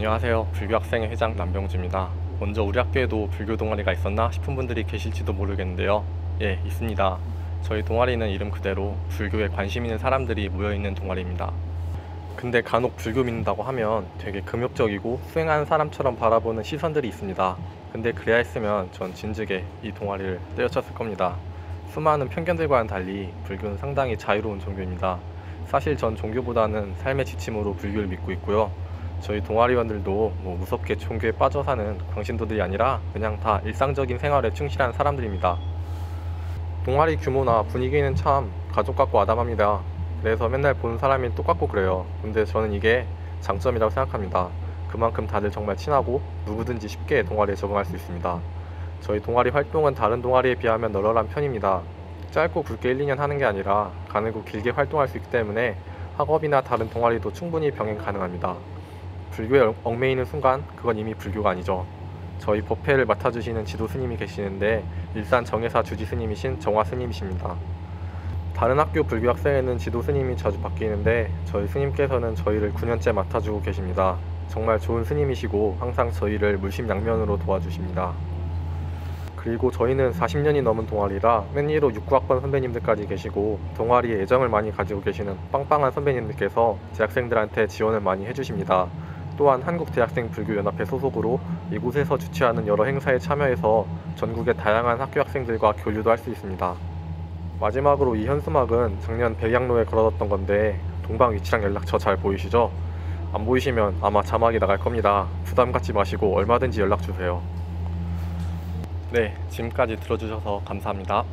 안녕하세요. 불교학생회 회장 남병주입니다. 먼저 우리 학교에도 불교 동아리가 있었나 싶은 분들이 계실지도 모르겠는데요. 예, 있습니다. 저희 동아리는 이름 그대로 불교에 관심 있는 사람들이 모여 있는 동아리입니다. 근데 간혹 불교 믿는다고 하면 되게 금욕적이고 수행하는 사람처럼 바라보는 시선들이 있습니다. 근데 그래야 했으면 전 진즉에 이 동아리를 때려쳤을 겁니다. 수많은 편견들과는 달리 불교는 상당히 자유로운 종교입니다. 사실 전 종교보다는 삶의 지침으로 불교를 믿고 있고요. 저희 동아리원들도 뭐 무섭게 종교에 빠져 사는 광신도들이 아니라 그냥 다 일상적인 생활에 충실한 사람들입니다. 동아리 규모나 분위기는 참 가족 같고 아담합니다. 그래서 맨날 보는 사람이 똑같고 그래요. 근데 저는 이게 장점이라고 생각합니다. 그만큼 다들 정말 친하고 누구든지 쉽게 동아리에 적응할 수 있습니다. 저희 동아리 활동은 다른 동아리에 비하면 널널한 편입니다. 짧고 굵게 1, 2년 하는 게 아니라 가늘고 길게 활동할 수 있기 때문에 학업이나 다른 동아리도 충분히 병행 가능합니다. 불교에 얽매이는 순간 그건 이미 불교가 아니죠. 저희 법회를 맡아주시는 지도 스님이 계시는데 일산 정회사 주지 스님이신 정화 스님이십니다. 다른 학교 불교 학생에는 지도 스님이 자주 바뀌는데 저희 스님께서는 저희를 9년째 맡아주고 계십니다. 정말 좋은 스님이시고 항상 저희를 물심양면으로 도와주십니다. 그리고 저희는 40년이 넘은 동아리라 맨 위로 6, 9학번 선배님들까지 계시고 동아리에 애정을 많이 가지고 계시는 빵빵한 선배님들께서 재학생들한테 지원을 많이 해주십니다. 또한 한국대학생불교연합회 소속으로 이곳에서 주최하는 여러 행사에 참여해서 전국의 다양한 학교 학생들과 교류도 할 수 있습니다. 마지막으로 이 현수막은 작년 백양로에 걸어뒀던 건데 동방 위치랑 연락처 잘 보이시죠? 안 보이시면 아마 자막이 나갈 겁니다. 부담 갖지 마시고 얼마든지 연락 주세요. 네, 지금까지 들어주셔서 감사합니다.